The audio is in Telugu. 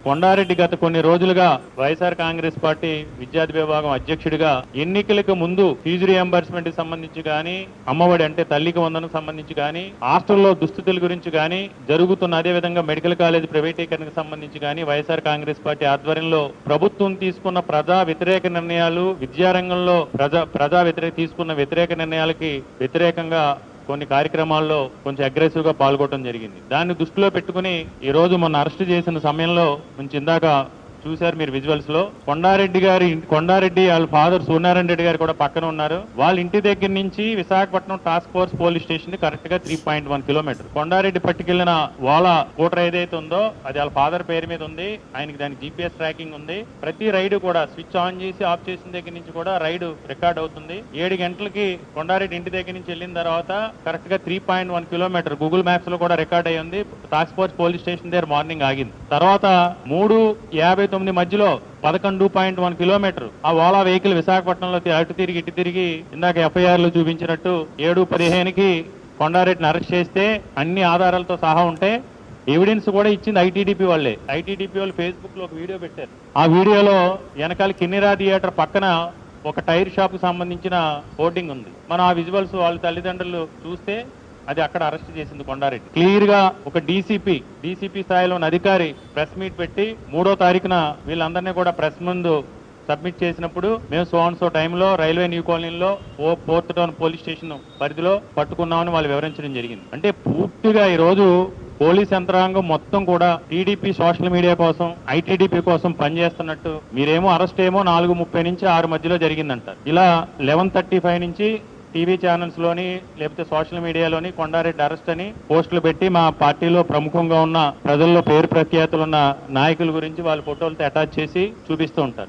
కొండారెడ్డి గత కొన్ని రోజులుగా వైఎస్ఆర్ కాంగ్రెస్ పార్టీ విద్యార్థి విభాగం అధ్యక్షుడిగా ఎన్నికలకు ముందు ఫీజు రియంబర్స్మెంట్కి సంబంధించి కానీ అమ్మఒడి అంటే తల్లికి వందనకు సంబంధించి కానీ హాస్టల్లో దుస్థితుల గురించి కానీ జరుగుతున్న అదే విధంగా మెడికల్ కాలేజ్ ప్రైవేటీకరణకు సంబంధించి కానీ వైఎస్ఆర్ కాంగ్రెస్ పార్టీ ఆధ్వర్యంలో ప్రభుత్వం తీసుకున్న ప్రజా వ్యతిరేక నిర్ణయాలు విద్యారంగంలో ప్రజా ప్రజా వ్యతిరేక తీసుకున్న వ్యతిరేక నిర్ణయాలకి వ్యతిరేకంగా కొన్ని కార్యక్రమాల్లో కొంచెం అగ్రెసివ్గా పాల్గొనడం జరిగింది. దాన్ని దృష్టిలో పెట్టుకుని ఈరోజు మొన్న అరెస్ట్ చేసిన సమయంలో నుంచి ఇందాక చూశారు మీరు విజువల్స్లో. కొండారెడ్డి గారి కొండారెడ్డి వాళ్ళ ఫాదర్ సూర్యనారాయణ రెడ్డి గారు కూడా పక్కన ఉన్నారు. వాళ్ళ ఇంటి దగ్గర నుంచి Visakhapatnam task force police station కరెక్ట్గా three point one kilometre Kondareddy పట్టుకెళ్ళిన Ola scooter ఏదైతే ఉందో అది వాళ్ళ ఫాదర్ పేరు మీద ఉంది. ఆయనకి దానికి జీపీఎస్ ట్రాకింగ్ ఉంది. ప్రతి రైడ్ కూడా స్విచ్ ఆన్ చేసి ఆఫ్ చేసిన దగ్గర నుంచి కూడా రైడ్ రికార్డ్ అవుతుంది. ఏడు గంటలకి కొండారెడ్డి ఇంటి దగ్గర నుంచి వెళ్ళిన తర్వాత కరెక్ట్గా three point one kilometre Google మ్యాప్స్లో కూడా రికార్డ్ అయ్యింది టాస్క్ ఫోర్స్ పోలీస్ స్టేషన్ దగ్గర మార్నింగ్ ఆగింది. తర్వాత మూడు యాభై తొమ్మిది మధ్యలో పదకొండు పాయింట్ వన్ కిలోమీటర్ ఆ ఓలా వెహికల్ విశాఖపట్నంలో అటు తిరిగి ఇటు తిరిగి ఇందాక ఎఫ్ఐఆర్లో చూపించినట్టు ఏడు పదిహేనుకి కొండారెడ్డిని అరెస్ట్ చేస్తే అన్ని ఆధారాలతో సహా ఉంటే ఎవిడెన్స్ కూడా ఇచ్చింది ఐటీడీపీ వాళ్ళే. ఐటీడీపీ వాళ్ళు ఫేస్బుక్లో ఒక వీడియో పెట్టారు. ఆ వీడియోలో వెనకాల కిన్నెరా థియేటర్ పక్కన ఒక టైర్ షాప్కు సంబంధించిన హోర్డింగ్ ఉంది. మనం ఆ విజువల్స్ వాళ్ళ తల్లిదండ్రులు చూస్తే అది అక్కడ అరెస్ట్ చేసింది కొండారెడ్డి. క్లియర్గా ఒక డీసీపీ డీసీపీ స్థాయిలో ఉన్న అధికారి ప్రెస్ మీట్ పెట్టి మూడో తారీఖున వీళ్ళందరినీ కూడా ప్రెస్ ముందు సబ్మిట్ చేసినప్పుడు మేము సోన్ సో టైంలో రైల్వే న్యూ కాలనీలో ఓ ఫోర్త్ టౌన్ పోలీస్ స్టేషన్ పరిధిలో పట్టుకున్నామని వాళ్ళు వివరించడం జరిగింది. అంటే పూర్తిగా ఈ రోజు పోలీస్ యంత్రాంగం మొత్తం కూడా టీడీపీ సోషల్ మీడియా కోసం ఐటీడీపీ కోసం పనిచేస్తున్నట్టు. మీరేమో అరెస్ట్ ఏమో నాలుగు ముప్పై నుంచి ఆరు మధ్యలో జరిగిందంట. ఇలా లెవెన్ థర్టీ ఫైవ్ నుంచి టీవీ ఛానల్స్లోని లేకపోతే సోషల్ మీడియాలోని కొండారెడ్డి అరెస్ట్ అని పోస్టులు పెట్టి మా పార్టీలో ప్రముఖంగా ఉన్న ప్రజల్లో పేరు ప్రఖ్యాతులు ఉన్న నాయకుల గురించి వాళ్ళ ఫోటోలతో అటాచ్ చేసి చూపిస్తూ ఉంటారు.